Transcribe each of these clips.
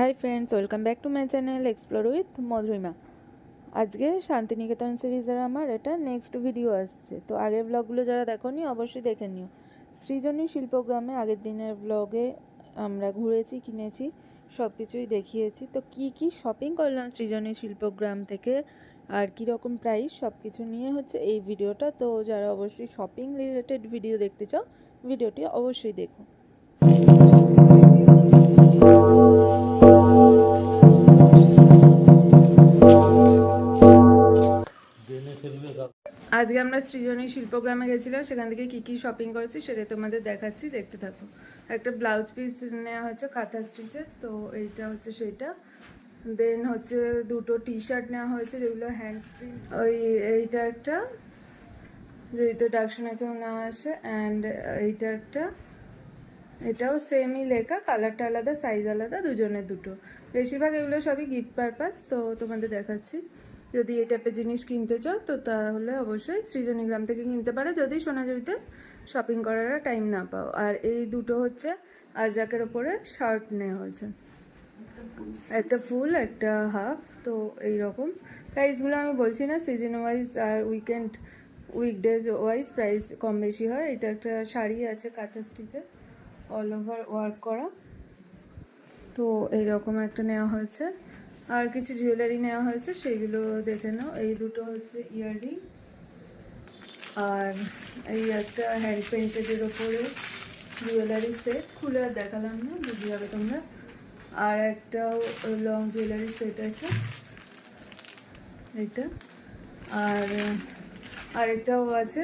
Hi friends welcome back to my channel explore with Madhurima আজকে শান্তিনিকেতন সিরিজের আমার এটা নেক্সট ভিডিও আসছে। তো আগের ব্লগগুলো যারা দেখোনি, অবশ্যই দেখে নিও। সৃজনী শিল্পগ্রামে আগের দিনের ব্লগে আমরা ঘুরেছি, কিনেছি সব কিছুই দেখিয়েছি। তো কি কি শপিং করলাম সৃজনী শিল্পগ্রাম থেকে, আর কী রকম প্রাইস সব কিছু নিয়ে হচ্ছে এই ভিডিওটা তো যারা অবশ্যই শপিং রিলেটেড ভিডিও দেখতে চাও ভিডিওটি অবশ্যই দেখো। আজকে আমরা সৃজনী শিল্পগ্রামে গেছিলাম, সেখান থেকে কী কী শপিং করেছি সেটা তোমাদের দেখাচ্ছি, দেখতে থাকো। একটা ব্লাউজ পিস নেওয়া হচ্ছে কাঁথা স্টিচের তো এইটা হচ্ছে সেইটা দেন হচ্ছে দুটো টি শার্ট নেওয়া হয়েছে, যেগুলো হ্যান্ড প্রিন্ট ওই এইটা একটা, যদি ডাকশনে কেউ না আসে অ্যান্ড এইটা একটা। এটাও সেমই লেখা কালারটা আলাদা সাইজ আলাদা, দুজনের দুটো। বেশিরভাগ এগুলো সবই গিফট পারপাস তো তোমাদের দেখাচ্ছি। যদি এই টাইপের জিনিস কিনতে চাও, তো তাহলে অবশ্যই সৃজনী গ্রাম থেকে কিনতে পারো। যদি সোনাঝুরিতে শপিং করার টাইম না পাও। আর এই দুটো হচ্ছে আজরাকের ওপরে শার্ট নেওয়া হয়েছে। একটা ফুল, একটা হাফ, তো এই রকম প্রাইসগুলো আমি বলছি না সিজন ওয়াইজ আর উইকেন্ড উইকডেজ ওয়াইজ প্রাইস কম বেশি হয়। এটা একটা শাড়ি আছে কাঁথা স্টিচের অল ওভার ওয়ার্ক করা। তো এইরকম একটা নেওয়া হয়েছে। আর কিছু জুয়েলারি নেওয়া হয়েছে সেইগুলো দেখে নাও। এই দুটো হচ্ছে ইয়াররিং আর এই একটা হ্যান্ড পেন্টেডের ওপরে জুয়েলারি সেট খুলে আর দেখালাম না, বুঝে যাবে তোমরা। আর একটাও লং জুয়েলারি সেট আছে। এইটা। আর আরেকটাও আছে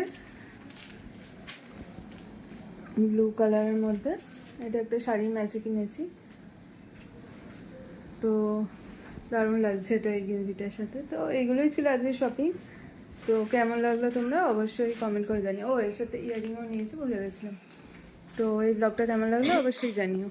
ব্লু কালারের মধ্যে। এটা একটা শাড়ির ম্যাচে কিনেছি। তো দারুণ লাগছে এটা এই গেঞ্জিটার সাথে। তো এইগুলোই ছিল আজকে শপিং তো কেমন লাগল তোমরা অবশ্যই কমেন্ট করে জানিও। ও, এর সাথে ইয়ারিংও নিয়েছি বলে গেছিলাম। তো এই ব্লগটা কেমন লাগল অবশ্যই জানিও।